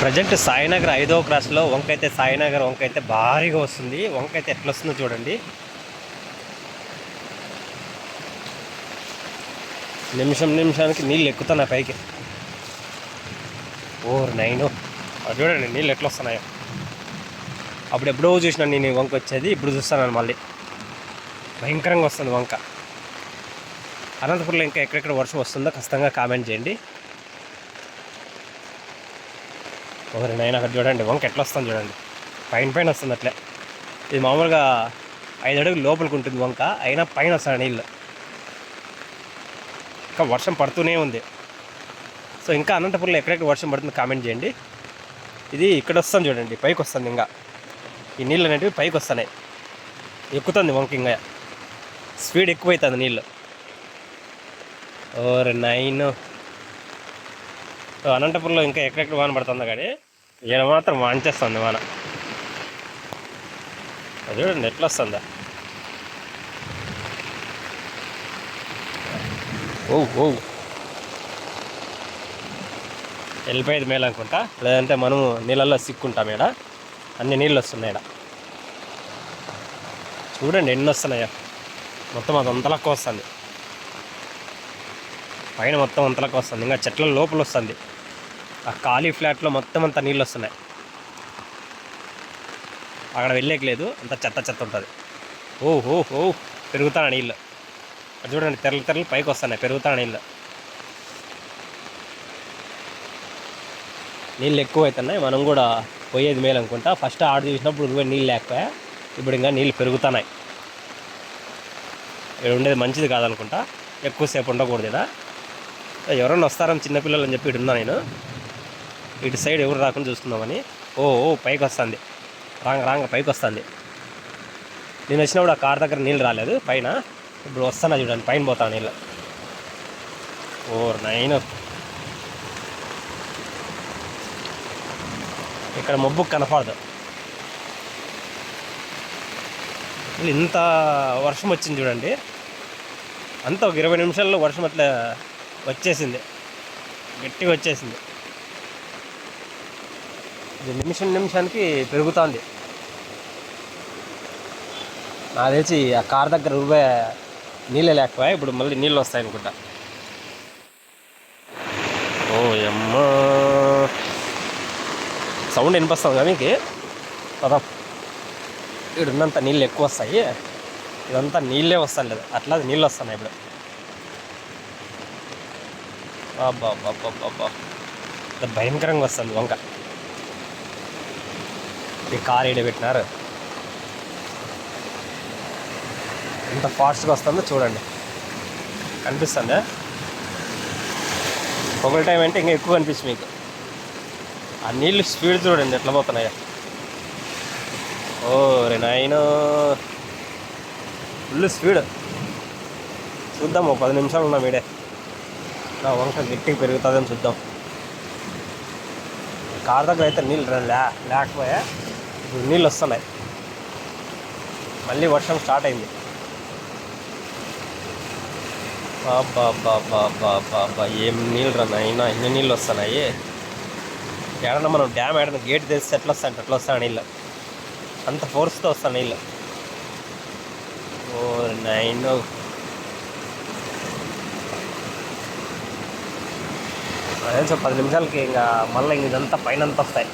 Present Sainagar ఐదో క్రాస్లో వంక అయితే సాయినగర్ వంక అయితే భారీగా వస్తుంది. వంక అయితే ఎట్లా వస్తుందో చూడండి. నిమిషం నిమిషానికి నీళ్ళు ఎక్కుతున్నాయి పైకి. ఓర్ నైన్. అది చూడండి నీళ్ళు ఎట్లా వస్తున్నాయో. అప్పుడు ఎప్పుడో చూసినా నేను ఈ వంక వచ్చేది ఇప్పుడు చూస్తాను మళ్ళీ. భయంకరంగా వస్తుంది వంక. అనంతపురంలో ఇంకా ఎక్కడెక్కడ వర్షం వస్తుందో ఖచ్చితంగా కామెంట్ చేయండి. ఒకరి నైన్ అక్కడ చూడండి వంక ఎట్లా వస్తుంది చూడండి. పైన పైన వస్తుంది అట్లే. ఇది మామూలుగా ఐదు అడుగులు లోపలికి ఉంటుంది వంక అయినా పైన వస్తాడు నీళ్ళు. ఇంకా వర్షం పడుతూనే ఉంది. సో ఇంకా అనంతపురంలో ఎక్కడెక్కడ వర్షం పడుతుంది కామెంట్ చేయండి. ఇది ఇక్కడ వస్తుంది చూడండి పైకి వస్తుంది ఇంకా. ఈ నీళ్ళు అనేటివి పైకి వస్తున్నాయి. ఎక్కుతుంది వంక ఇంకా. స్పీడ్ ఎక్కువైతుంది నీళ్ళు. ఓర్ నైన్ సో అనంతపురంలో ఇంకా ఎక్కడెక్కడ వాన పడుతుంది కానీ ఈయన మాత్రం వాంచేస్తుంది అది చూడండి ఎట్లా వస్తుందా ఓ ఓ. వెళ్ళిపోయేది మేలు అనుకుంటా? లేదంటే మనము నీళ్ళల్లో సిక్కుంటాం ఈడ. అన్ని నీళ్ళు వస్తున్నాయి ఈడ. చూడండి ఎన్ని వస్తున్నాయో మొత్తం అది అంతలకు వస్తుంది. పైన మొత్తం అంతలకు వస్తుంది. ఇంకా చెట్ల లోపల వస్తుంది. ఆ ఖాళీ ఫ్లాట్లో మొత్తం అంత నీళ్ళు వస్తున్నాయి. అక్కడ వెళ్ళేకలేదు అంత చెత్త చెత్త ఉంటుంది. ఓ ఓ ఓ పెరుగుతాను నీళ్ళు. అది చూడండి తెరలు తెరలు పైకి వస్తున్నాయి పెరుగుతాను నీళ్ళు. నీళ్ళు ఎక్కువ అవుతున్నాయి మనం కూడా పోయేది మేలు అనుకుంటా. ఫస్ట్ ఆర్డర్ చేసినప్పుడు ఇరవై నీళ్ళు లేకపోయా ఇప్పుడు ఇంకా నీళ్ళు పెరుగుతున్నాయి. ఇక్కడ ఉండేది మంచిది కాదనుకుంటా ఎక్కువసేపు ఉండకూడదు ఇక్కడ ఎవరైనా వస్తారని చిన్నపిల్లలు అని చెప్పి ఇక్కడ ఉన్నా నేను. ఇటు సైడ్ ఎవరు రాకుండా చూసుకుందామని. ఓ ఓ పైకి వస్తుంది. రాంగ రాంగ పైకి వస్తుంది. నేను వచ్చినప్పుడు ఆ కార్ దగ్గర నీళ్ళు రాలేదు. పైన ఇప్పుడు వస్తానా చూడండి పైన పోతాను నీళ్ళు. ఓ నైన్. ఇక్కడ మబ్బు కనపడదు. ఇంత వర్షం వచ్చింది చూడండి. అంత ఒక ఇరవై నిమిషాల్లో వర్షం అట్లా వచ్చేసింది. గట్టిగా వచ్చేసింది. ఇది నిమిషం నిమిషానికి పెరుగుతోంది. నాకు తెలిసి ఆ కార్ దగ్గర రూపాయ నీళ్ళే లేకపోయా? ఇప్పుడు మళ్ళీ నీళ్ళు వస్తాయి అనుకుంటా. ఓ అమ్మా సౌండ్ వినిపిస్తుంది కదా మీకు? పదం. ఇక్కడ ఉన్నంత నీళ్ళు ఎక్కువ వస్తాయి. ఇదంతా నీళ్ళే వస్తాను లేదు. అట్లా నీళ్ళు వస్తున్నాయి ఇప్పుడు. అబ్బా అబ్బా అబ్బా అబ్బా భయంకరంగా వస్తుంది వంక. ఈ కార్ ఈడ పెట్టినారు. ఎంత ఫాస్ట్గా వస్తుందో చూడండి. కనిపిస్తుందా? పొగల టైం అంటే ఇంకా ఎక్కువ కనిపిస్తుంది మీకు. ఆ నీళ్ళు స్పీడ్ చూడండి ఎట్లా పోతున్నాయా. ఓ రే నాయన. Full speed. చూద్దాం ఒక పది నిమిషాలు ఉన్నాం ఈడే. నా వంక గట్టిగా పెరుగుతుందని చూద్దాం. కార్ దగ్గర అయితే నీళ్ళు రా- లే లేకపోయా? ఇప్పుడు నీళ్ళు వస్తున్నాయి. మళ్ళీ వర్షం స్టార్ట్ అయింది. బాబా బాబా బాబా బా ఏం నీళ్ళు రా నాయన ఎన్ని నీళ్ళు వస్తున్నాయి? ఏడన్నా మనం డ్యామ్ ఏడన్నా గేట్ తెస్తే ఎట్లా వస్తాయంటే ఎట్లా వస్తాయి నీళ్ళు. అంత ఫోర్స్తో వస్తాయి నీళ్ళు. ఓ నైన్ అదే సో పది నిమిషాలకి ఇంకా మళ్ళీ ఇదంతా పైన అంతా వస్తాయి.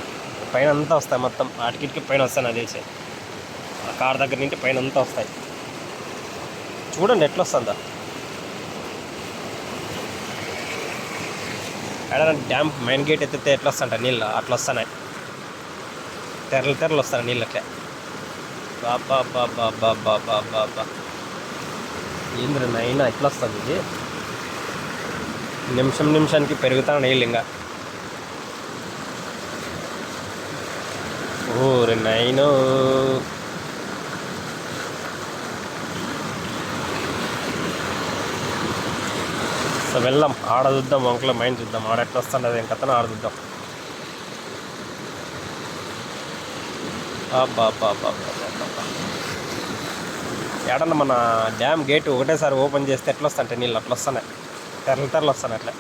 పైన అంతా వస్తాయి మొత్తం. ఆటికిటికి పైన వస్తాయి నాకు తెలిసి. ఆ కార్ దగ్గర నుంచి పైన అంతా వస్తాయి. చూడండి ఎట్లా వస్తుందా ఏడన్నా డ్యామ్ మెయిన్ గేట్ ఎత్తితే ఎట్లా వస్తాయంట నీళ్ళు? అట్లా వస్తున్నాయి తెరలు తెరలు వస్తాయి నీళ్ళు అట్లే. బాబా బాబా బాబా బాబా బా ఏంద్ర నైనా ఎట్లా వస్తుంది ఇది? నిమిషం నిమిషానికి పెరుగుతా నీళ్ళు ఇంకా. ఓ రే నైను సో వెళ్దాం ఆడ చూద్దాం వంకలో మైండ్ చూద్దాం? ఆడ ఎట్లా వస్తుండదు ఏం కథను ఆడ చూద్దాం. ఏడన్నా మన డ్యామ్ గేట్ ఒకటేసారి ఓపెన్ చేస్తే ఎట్లా వస్తాయంటే నీళ్ళు అట్లా వస్తున్నాయి. తెరలు తెరలు వస్తాను అట్లా.